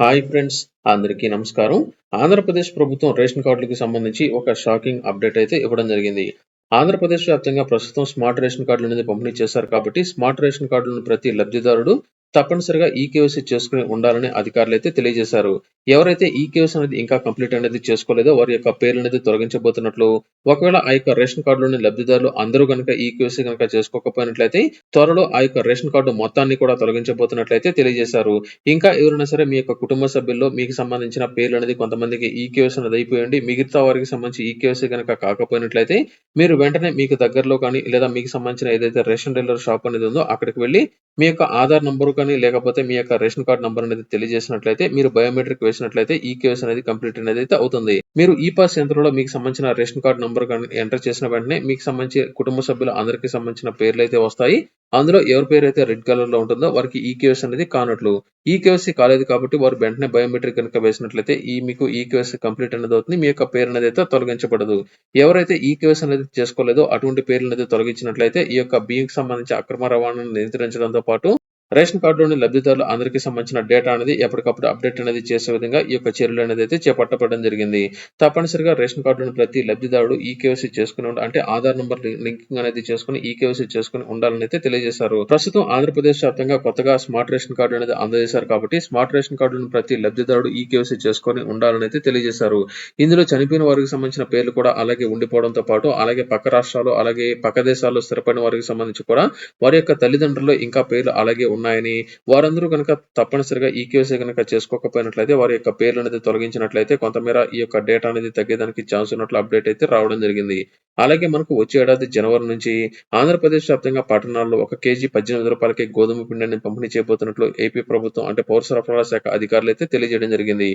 Hi friends అందరికీ నమస్కారం. ఆంధ్రప్రదేశ్ ప్రభుత్వం రేషన్ కార్డులకు సంబంధించి ఒక షాకింగ్ అప్డేట్ అయితే ఇవ్వడం జరిగింది. ఆంధ్రప్రదేశ్ వ్యాప్తంగా ప్రస్తుతం స్మార్ట్ రేషన్ కార్డులు అనేది పంపిణీ చేశారు కాబట్టి స్మార్ట్ రేషన్ కార్డులను ప్రతి లబ్ధిదారుడు తప్పనిసరిగా ఈ కేవైసీ చేసుకుని ఉండాలని అధికారులు అయితే తెలియజేశారు. ఎవరైతే ఈ కేవైసీ అనేది ఇంకా కంప్లీట్ అనేది చేసుకోలేదో వారి యొక్క పేర్లు అనేది తొలగించబోతున్నట్లు ఒకవేళ ఆ యొక్క రేషన్ కార్డులోని లబ్ధిదారులు అందరూ కనుక ఈ కేవైసీ కనుక చేసుకోకపోయినట్లయితే త్వరలో ఆ యొక్క రేషన్ కార్డు మొత్తాన్ని కూడా తొలగించబోతున్నట్లయితే తెలియజేశారు. ఇంకా ఎవరైనా సరే మీ యొక్క కుటుంబ సభ్యుల్లో మీకు సంబంధించిన పేర్లు అనేది కొంతమందికి ఈ కేవైసీ అనేది అయిపోయండి మిగతా వారికి సంబంధించి ఈ కేవైసీ కనుక కాకపోయినట్లయితే మీరు వెంటనే మీకు దగ్గరలో కానీ లేదా మీకు సంబంధించిన ఏదైతే రేషన్ డీలర్ షాప్ అనేది ఉందో అక్కడికి వెళ్ళి మీ యొక్క ఆధార్ నంబరు కానీ లేకపోతే మీ యొక్క రేషన్ కార్డ్ నంబర్ అనేది తెలియజేసినట్లయితే మీరు బయోమెట్రిక్ వేసినట్లయితే ఈ కేస్ అనేది కంప్లీట్ అనేది అయితే అవుతుంది. మీరు ఈ పాస్ యంత్రంలో మీకు సంబంధించిన రేషన్ కార్డ్ నంబర్ కానీ ఎంటర్ చేసిన వెంటనే మీకు సంబంధించి కుటుంబ సభ్యులు అందరికీ సంబంధించిన పేర్లు అయితే వస్తాయి. అందులో ఎవరి పేరు అయితే రెడ్ కలర్లో ఉంటుందో వారికి ఈ కేవైసీ అనేది కానట్లు. ఈ కేవైసీ కాలేదు కాబట్టి వారు వెంటనే బయోమెట్రిక్ కనుక వేసినట్లయితే ఈ మీకు ఈ కేవైసీ కంప్లీట్ అనేది అవుతుంది. మీ యొక్క పేరు అనేది అయితే తొలగించబడదు. ఎవరైతే ఈ కేవైసీ అనేది చేసుకోలేదో అటువంటి పేర్లు అనేది తొలగించినట్లయితే ఈ యొక్క బియ్యంకి సంబంధించి అక్రమ రవాణాను నియంత్రించడంతో పాటు రేషన్ కార్డులోని లబ్ధిదారులు అందరికీ సంబంధించిన డేటా అనేది ఎప్పటికప్పుడు అప్డేట్ అనేది చేసే విధంగా ఈ యొక్క చర్యలు అనేది అయితే చేపట్టబడడం జరిగింది. తప్పనిసరిగా రేషన్ కార్డులోని ప్రతి లబ్ధిదారుడు ఈ చేసుకుని అంటే ఆధార్ నంబర్ లింకింగ్ అనేది చేసుకుని ఈ చేసుకుని ఉండాలని అయితే తెలియజేశారు. ప్రస్తుతం ఆంధ్రప్రదేశ్ వ్యాప్తంగా కొత్తగా స్మార్ట్ రేషన్ కార్డు అనేది అందజేశారు కాబట్టి స్మార్ట్ రేషన్ కార్డులను ప్రతి లబ్ధిదారుడు ఈ చేసుకుని ఉండాలని అయితే తెలియజేశారు. ఇందులో చనిపోయిన వారికి సంబంధించిన పేర్లు కూడా అలాగే ఉండిపోవడంతో పాటు అలాగే పక్క రాష్ట్రాలు అలాగే పక్క దేశాల్లో స్థిరపడిన వారికి సంబంధించి కూడా వారి యొక్క తల్లిదండ్రులు ఇంకా పేర్లు అలాగే ఉన్నాయని వారందరూ కనుక తప్పనిసరిగా ఈ కేవైసీ కనుక చేసుకోకపోయినట్లయితే వారి యొక్క పేర్లు అనేది తొలగించినట్లయితే కొంతమేర ఈ యొక్క డేటా అనేది తగ్గేదానికి ఛాన్స్ ఉన్నట్లు అప్డేట్ అయితే రావడం జరిగింది. అలాగే మనకు వచ్చే ఏడాది జనవరి నుంచి ఆంధ్రప్రదేశ్ వ్యాప్తంగా పట్టణాల్లో ఒక కేజీ పద్దెనిమిది రూపాయలకి గోధుమ పిండిని పంపిణీ చేయబోతున్నట్లు ఏపీ ప్రభుత్వం అంటే పౌర సరఫరాల శాఖ అధికారులు అయితే తెలియజేయడం జరిగింది.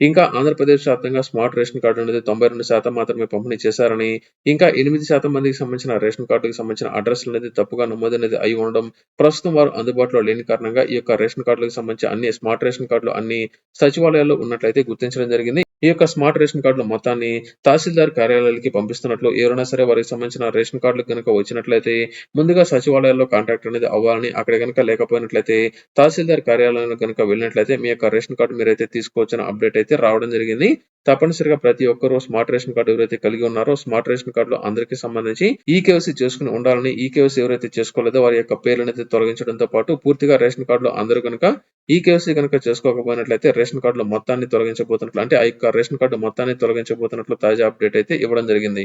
ఇంకా ఆంధ్రప్రదేశ్ వ్యాప్తంగా స్మార్ట్ రేషన్ కార్డు అనేది తొంభై రెండు శాతం మాత్రమే పంపిణీ చేశారని ఇంకా ఎనిమిది శాతం మందికి సంబంధించిన రేషన్ కార్డుకి సంబంధించిన అడ్రస్ అనేది తప్పుగా నమోదు అనేది అయి ఉండడం ప్రస్తుతం వారు అందుబాటులో లేని కారణంగా ఈ యొక్క రేషన్ కార్డులకు సంబంధించి అన్ని స్మార్ట్ రేషన్ కార్డులు అన్ని సచివాలయాల్లో ఉన్నట్లయితే గుర్తించడం జరిగింది. ఈ యొక్క స్మార్ట్ రేషన్ కార్డుల మొత్తాన్ని తహసీల్దార్ కార్యాలయాలకి పంపిస్తున్నట్లు ఎవరైనా సరే వారికి సంబంధించిన రేషన్ కార్డులు కనుక వచ్చినట్లయితే ముందుగా సచివాలయాల్లో కాంటాక్ట్ అనేది అవ్వాలని అక్కడ కనుక లేకపోయినట్లయితే తహసీల్దార్ కార్యాలయంలో కనుక వెళ్ళినట్లయితే మీ యొక్క రేషన్ కార్డు మీరైతే తీసుకోవచ్చని అప్డేట్ అయితే రావడం జరిగింది. తప్పనిసరిగా ప్రతి ఒక్కరూ స్మార్ట్ రేషన్ కార్డు ఎవరైతే కలిగి ఉన్నారో స్మార్ట్ రేషన్ కార్డులో అందరికీ సంబంధించి ఈ కేవసీ చేసుకుని ఉండాలని ఈ కేవసీ ఎవరైతే చేసుకోలేదో వారి యొక్క పేర్లను అయితే తొలగించడంతో పాటు పూర్తిగా రేషన్ కార్డులో అందరూ కనుక ఈ కేవసీ కనుక చేసుకోకపోయినట్లయితే రేషన్ కార్డులో మొత్తాన్ని తొలగించబోతున్నట్లు అంటే ఆ యొక్క రేషన్ కార్డు మొత్తాన్ని తొలగించబోతున్నట్లు తాజా అప్డేట్ అయితే ఇవ్వడం జరిగింది.